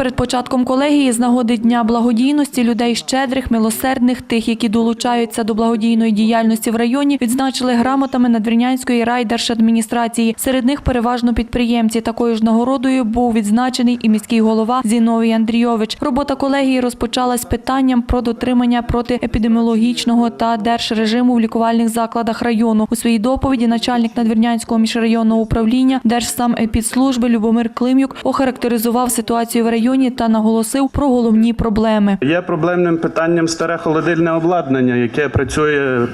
Перед початком колегії з нагоди Дня благодійності людей щедрих, милосердних, тих, які долучаються до благодійної діяльності в районі, відзначили грамотами Надвірнянської райдержадміністрації. Серед них переважно підприємці. Такою ж нагородою був відзначений і міський голова Зіновій Андрійович. Робота колегії розпочалась питанням про дотримання протиепідеміологічного та держрежиму в лікувальних закладах району. У своїй доповіді начальник Надвірнянського міжрайонного управління Держсамепідслужби Любомир Климюк охарактеризував ситуацію в районі та наголосив про головні проблеми. Є проблемним питанням старе холодильне обладнання, яке працює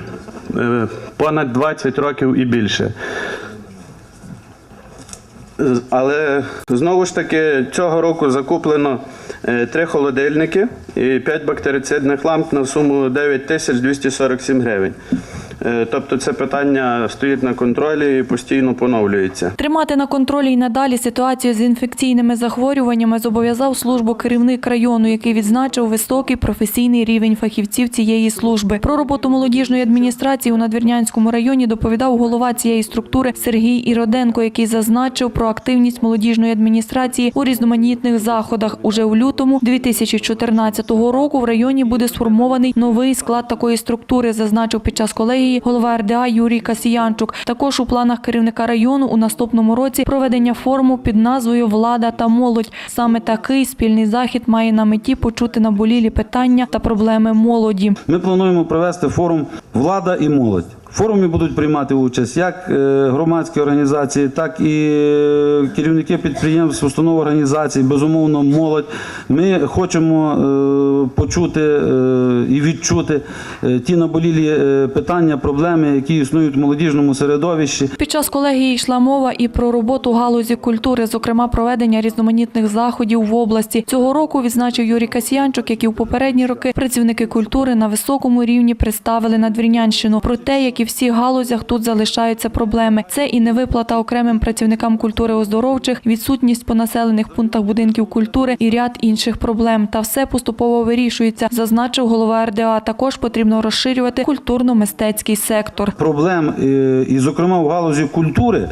е, понад 20 років і більше. Але знову ж таки цього року закуплено е, три холодильники і 5 бактерицидних ламп на суму 9247 гривень. Е, Тобто це питання стоїть на контролі і постійно поновлюється. Тримати на контролі й надалі ситуацію з інфекційними захворюваннями зобов'язав службу керівник району, який відзначив високий професійний рівень фахівців цієї служби. Про роботу молодіжної адміністрації у Надвірнянському районі доповідав голова цієї структури Сергій Іроденко, який зазначив про активність молодіжної адміністрації у різноманітних заходах. Уже в лютому 2014 року в районі буде сформований новий склад такої структури, зазначив під час колегії голова РДА Юрій Касіянчук. Також у планах керівника району у наступному році проведення форуму під назвою Влада та молодь. Саме такий спільний захід має на меті почути наболілі питання та проблеми молоді. Ми плануємо провести форум Влада і молодь. Форумі будуть приймати участь як е, громадські організації, так і е, керівники підприємств, установ організацій, безумовно, молодь. Ми хочемо е, почути і відчути ті наболілі питання, проблеми, які існують в молодіжному середовищі. Під час колегії йшла мова і про роботу галузі культури, зокрема проведення різноманітних заходів в області. Цього року відзначив Юрій Касьянчук, як і в попередні роки працівники культури на високому рівні представили Надвірнянщину. Про те, як і в всіх галузях тут залишаються проблеми. Це і невиплата окремим працівникам культури оздоровчих, відсутність по населених пунктах будинків культури і ряд інших проблем. Та все поступово вирішується, зазначив голова РДА. Також потрібно розширювати культурно-мистецький сектор. проблем, е, і, зокрема в галузі культури,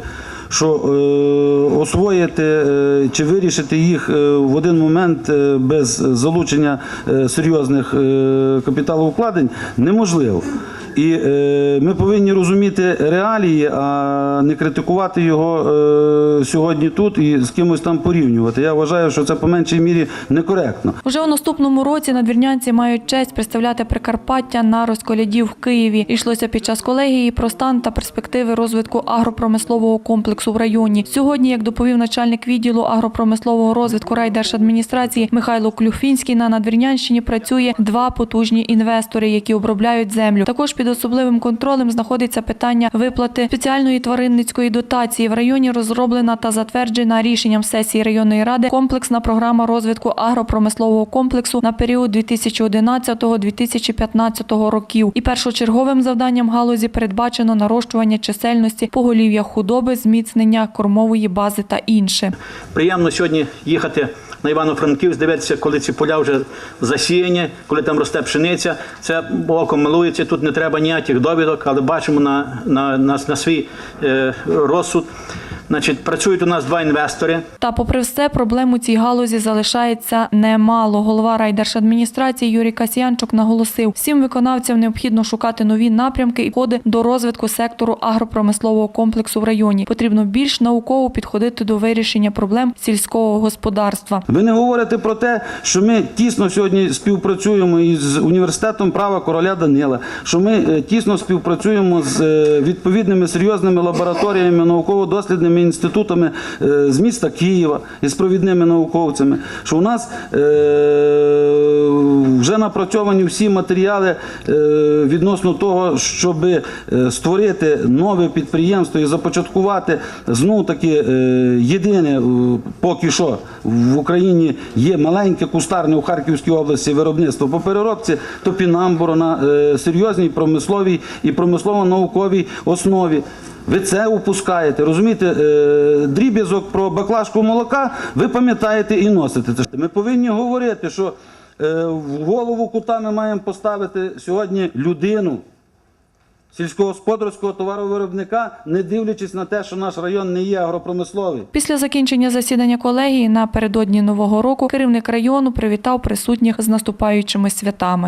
що е, освоїти е, чи вирішити їх в один момент без залучення серйозних капіталовкладень неможливо. І е, ми повинні розуміти реалії, а не критикувати його е, сьогодні тут і з кимось там порівнювати. Я вважаю, що це по меншій мірі некоректно. Уже у наступному році надвірнянці мають честь представляти Прикарпаття на розколяді в Києві. Йшлося під час колегії про стан та перспективи розвитку агропромислового комплексу в районі. Сьогодні, як доповів начальник відділу агропромислового розвитку райдержадміністрації Михайло Клюфінський, на надвірнянщині працює два потужні інвестори, які обробляють землю. Також під особливим контролем знаходиться питання виплати спеціальної тваринницької дотації. В районі розроблена та затверджена рішенням сесії районної ради комплексна програма розвитку агропромислового комплексу на період 2011-2015 років. І першочерговим завданням галузі передбачено нарощування чисельності поголів'я худоби, зміцнення кормової бази та інше. Приємно сьогодні їхати на Івано-Франківськ, дивитися, коли ці поля вже засіяні, коли там росте пшениця. Це око милується, тут не треба ніяких довідок, але бачимо на, на, на, на свій е, розсуд. Значить, працюють у нас два інвестори. Та, попри все, проблем у цій галузі залишається немало. Голова райдержадміністрації Юрій Касьянчук наголосив, всім виконавцям необхідно шукати нові напрямки і коди до розвитку сектору агропромислового комплексу в районі. Потрібно більш науково підходити до вирішення проблем сільського господарства. Ви не говорите про те, що ми тісно сьогодні співпрацюємо із університетом права короля Данила, що ми е, тісно співпрацюємо з е, відповідними серйозними лабораторіями, науково-дослідними інститутами е, з міста Києва із провідними науковцями. Що у нас е, вже напрацьовані всі матеріали е, відносно того, щоб створити нове підприємство і започаткувати знов таки єдине поки що в Україні є маленьке кустарне у Харківській області виробництво по переробці топінамбуру на серйозній промисловій і промислово-науковій основі. Ви це упускаєте. Розумієте, е, дріб'язок про баклажку молока ви пам'ятаєте і носите. Ми повинні говорити, що е, в голову кута ми маємо поставити сьогодні людину сільськогосподарського товаровиробника, не дивлячись на те, що наш район не є агропромисловий. Після закінчення засідання колегії напередодні нового року керівник району привітав присутніх з наступаючими святами.